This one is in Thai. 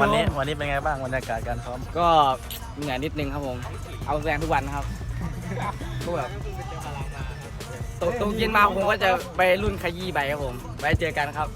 วันนี้วันนี้เป็นไงบ้างบรรยากาศการซ้อมก็เหนื่อยนิดนึงครับผม เอาแรงทุกวันนะครับก็แบบตกตกเย็นมาผมก็จะไปรุ่นขยี้ใบครับผม ไว้เจอกันครับ